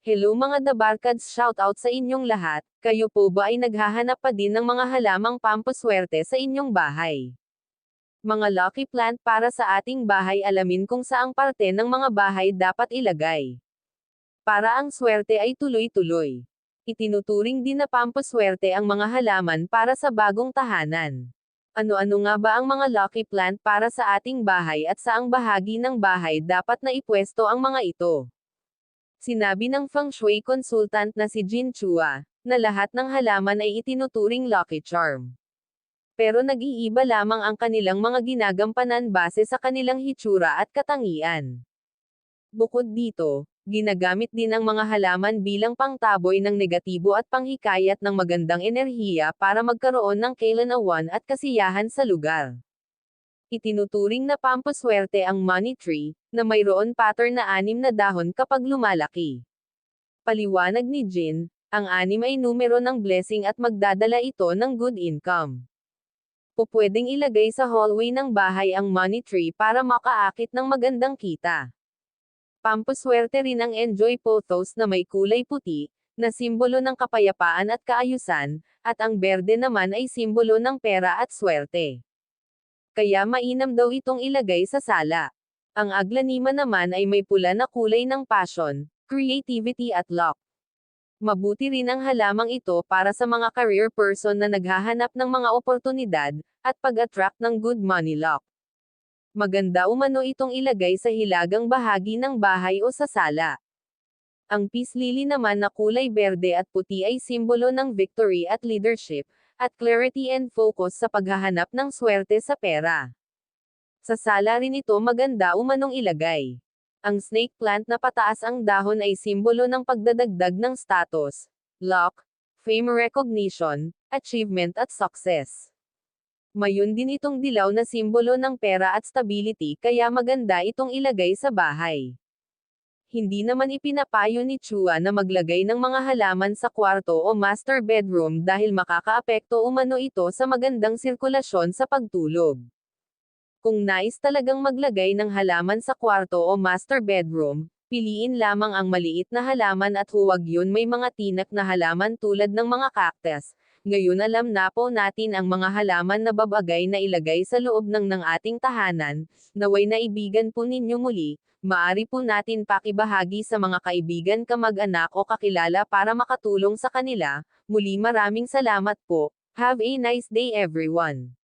Hello mga Dabarkads shoutout sa inyong lahat, kayo po ba ay naghahanap pa din ng mga halamang pampaswerte sa inyong bahay? Mga lucky plant para sa ating bahay alamin kung saang parte ng mga bahay dapat ilagay. Para ang swerte ay tuloy-tuloy. Itinuturing din na pampaswerte ang mga halaman para sa bagong tahanan. Ano-ano nga ba ang mga lucky plant para sa ating bahay at saang bahagi ng bahay dapat na ipwesto ang mga ito? Sinabi ng feng shui consultant na si Jin Chua, na lahat ng halaman ay itinuturing lucky charm. Pero nag-iiba lamang ang kanilang mga ginagampanan base sa kanilang hitsura at katangian. Bukod dito, ginagamit din ang mga halaman bilang pangtaboy ng negatibo at panghikayat ng magandang enerhiya para magkaroon ng kailanawan at kasiyahan sa lugar. Itinuturing na pampaswerte ang money tree, na mayroon pattern na anim na dahon kapag lumalaki. Paliwanag ni Jin, ang anim ay numero ng blessing at magdadala ito ng good income. Pupwedeng ilagay sa hallway ng bahay ang money tree para makaakit ng magandang kita. Pampaswerte rin ang enjoy pothos na may kulay puti, na simbolo ng kapayapaan at kaayusan, at ang berde naman ay simbolo ng pera at swerte. Kaya mainam daw itong ilagay sa sala. Ang aglanima naman ay may pula na kulay ng passion, creativity at luck. Mabuti rin ang halamang ito para sa mga career person na naghahanap ng mga oportunidad, at pag-attract ng good money luck. Maganda umano itong ilagay sa hilagang bahagi ng bahay o sa sala. Ang peace lily naman na kulay berde at puti ay simbolo ng victory at leadership, at clarity and focus sa paghahanap ng swerte sa pera. Sa sala rin ito maganda umanong ilagay. Ang snake plant na pataas ang dahon ay simbolo ng pagdadagdag ng status, luck, fame recognition, achievement at success. Mayun din itong dilaw na simbolo ng pera at stability kaya maganda itong ilagay sa bahay hindi naman ipinapayo ni Chua na maglagay ng mga halaman sa kwarto o master bedroom dahil makakaapekto umano ito sa magandang sirkulasyon sa pagtulog. Kung nais talagang maglagay ng halaman sa kwarto o master bedroom, piliin lamang ang maliit na halaman at huwag yun may mga tinak na halaman tulad ng mga cactus. Ngayon alam na po natin ang mga halaman na babagay na ilagay sa loob ng ng ating tahanan, naway naibigan po ninyo muli, Maari po natin pakibahagi sa mga kaibigan kamag-anak o kakilala para makatulong sa kanila. Muli maraming salamat po. Have a nice day everyone.